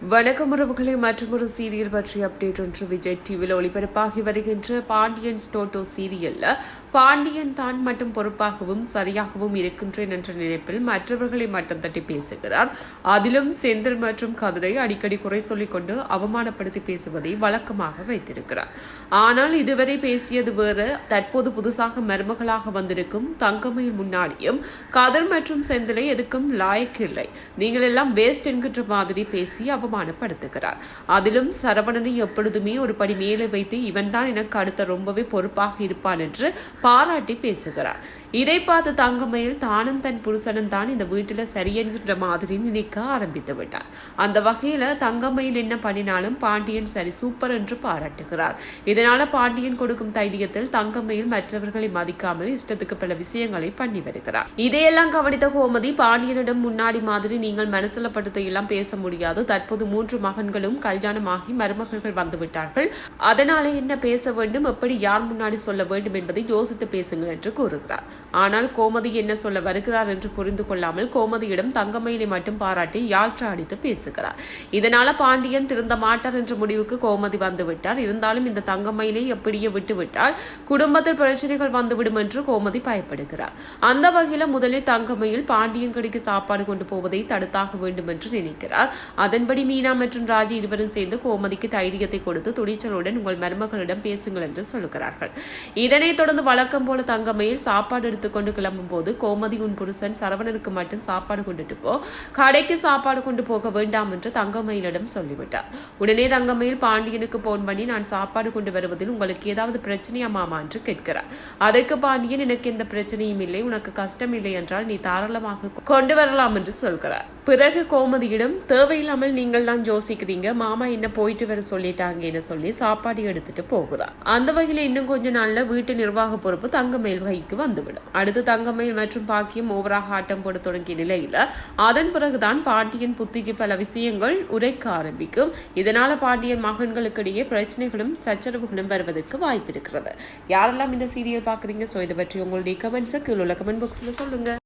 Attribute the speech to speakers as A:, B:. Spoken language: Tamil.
A: வணக்கம் உறவுகளை மற்றொரு சீரியல் பற்றிய அப்டேட் ஒன்று விஜய் டிவியில் ஒளிபரப்பாகி வருகின்ற பாண்டியன் ஸ்டோட்டோ சீரியல்ல பாண்டியன் தான் மட்டும் பொறுப்பாகவும் சரியாகவும் இருக்கின்றேன் என்ற நினைப்பில் மற்றவர்களை மட்டும் தட்டி பேசுகிறார். அதிலும் செந்தில் மற்றும் கதிரை அடிக்கடி குறை சொல்லிக்கொண்டு அவமானப்படுத்தி பேசுவதை வழக்கமாக வைத்திருக்கிறார். ஆனால் இதுவரை பேசியது வேறு. தற்போது புதுசாக மருமகளாக வந்திருக்கும் தங்கமையின் முன்னாடியும் கதிர் மற்றும் செந்திலை எதுக்கும் லாயக்கில்லை. நீங்கள் எல்லாம் வேஸ்ட் என்கின்ற மாதிரி பேசி அவமானப்படுத்துகிறார் அதிலும் சரவணனை எப்பொழுதுமே ஒரு படி மேலே வைத்து இவன்தான் எனக்கு அடுத்த ரொம்பவே பொறுப்பாக இருப்பான் என்று பாராட்டி பேசுகிறார். இதை பார்த்து தங்கமயில் தானும் தன் புருஷனும் தான் இந்த வீட்டில் சரி மாதிரி நினைக்க ஆரம்பித்து விட்டார். அந்த வகையில் தங்கமயில் என்ன பண்ணினாலும் பாண்டியன் சரி சூப்பர் என்று பாராட்டுகிறார். இதனால பாண்டியன் கொடுக்கும் தைரியத்தில் தங்கமயில் மற்றவர்களை மதிக்காமல் இஷ்டத்துக்கு பல விஷயங்களை பண்ணி வருகிறார். இதையெல்லாம் கவனித்த கோமதி பாண்டியனிடம் முன்னாடி மாதிரி நீங்கள் மனசுல பட்டதை எல்லாம் பேச முடியாது. தற்போது மூன்று மகன்களும் கல்யாணமாகி மருமகள்கள் வந்துவிட்டார்கள் அதனாலே என்ன பேச வேண்டும் எப்படி யார் முன்னாடி சொல்ல வேண்டும் என்பதை யோசித்து பேசுங்கள் என்று கூறுகிறார். ஆனால் கோமதி என்ன சொல்ல வருகிறார் என்று புரிந்து கொள்ளாமல் கோமதியிடம் தங்கமயிலை மட்டும் பாராட்டி யாழ்ற்ற அடித்து பேசுகிறார். இதனால பாண்டியன் திருந்த மாட்டார் என்ற முடிவுக்கு கோமதி வந்துவிட்டார். இருந்தாலும் இந்த தங்கமயிலை எப்படியே விட்டுவிட்டால் குடும்பத்தில் பிரச்சனைகள் வந்துவிடும் என்று கோமதி பயப்படுகிறார். அந்த வகையில் முதலில் தங்கமயில் பாண்டியன் கடைக்கு சாப்பாடு கொண்டு போவதை தடுத்தாக வேண்டும் என்று நினைக்கிறார். அதன்படி மீனா மற்றும் ராஜி இருவரும் சேர்ந்து கோமதிக்கு தைரியத்தை கொடுத்து துணிச்சலுடன் உங்கள் மருமகளிடம் பேசுங்கள் என்று சொல்கிறார்கள் இதனைத் தொடர்ந்து வழக்கம் போல தங்கமயில் சாப்பாடு எடுத்துக்கொண்டு கிளம்பும் போது கோமதி உன் புருஷன் சரவணனுக்கு மட்டும் சாப்பாடு கொண்டுட்டு போ. கடைக்கு சாப்பாடு கொண்டு போக வேண்டாம் என்று தங்கமயிலிடம் சொல்லிவிட்டார். உடனே தங்கமயில் பாண்டியனுக்கு போன் பண்ணி நான் சாப்பாடு கொண்டு வருவதில் உங்களுக்கு ஏதாவது பிரச்சனையா மாமா? என்று கேட்கிறார். அதற்கு பாண்டியன் எனக்கு எந்த பிரச்சனையும் இல்லை. உனக்கு கஷ்டம் இல்லை என்றால் நீ தாராளமாக கொண்டு வரலாம் என்று சொல்கிறார். பிறகு கோமதியிடம் தேவையில்லாமல் நீங்கள் தான் யோசிக்கிறீங்க. மாமா என்ன போயிட்டு வர சொல்லிட்டாங்கன்னு சொல்லி சாப்பாடு எடுத்துட்டு போகிறார். அந்த வகையில இன்னும் கொஞ்ச நாள்ல வீட்டு நிர்வாக பொறுப்பு தங்கமேல் வகைக்கு வந்துவிடும். அடுத்து தங்கமயில் மற்றும் பாக்கியம் ஓவராக ஆட்டம் போட தொடங்கிய நிலையில அதன் பிறகுதான் பாண்டியன் புத்திக்கு பல விஷயங்கள் உரைக்க ஆரம்பிக்கும். இதனால பாண்டியன் மகன்களுக்கிடையே பிரச்சனைகளும் சச்சரவுகளும் வருவதற்கு வாய்ப்பு இருக்கிறது யாரெல்லாம் இந்த சீரியல் பாக்குறீங்க சோ இதை பற்றி உங்களுடைய கமெண்ட்ஸை கீழே உள்ள கமெண்ட் பாக்ஸ்ல சொல்லுங்க.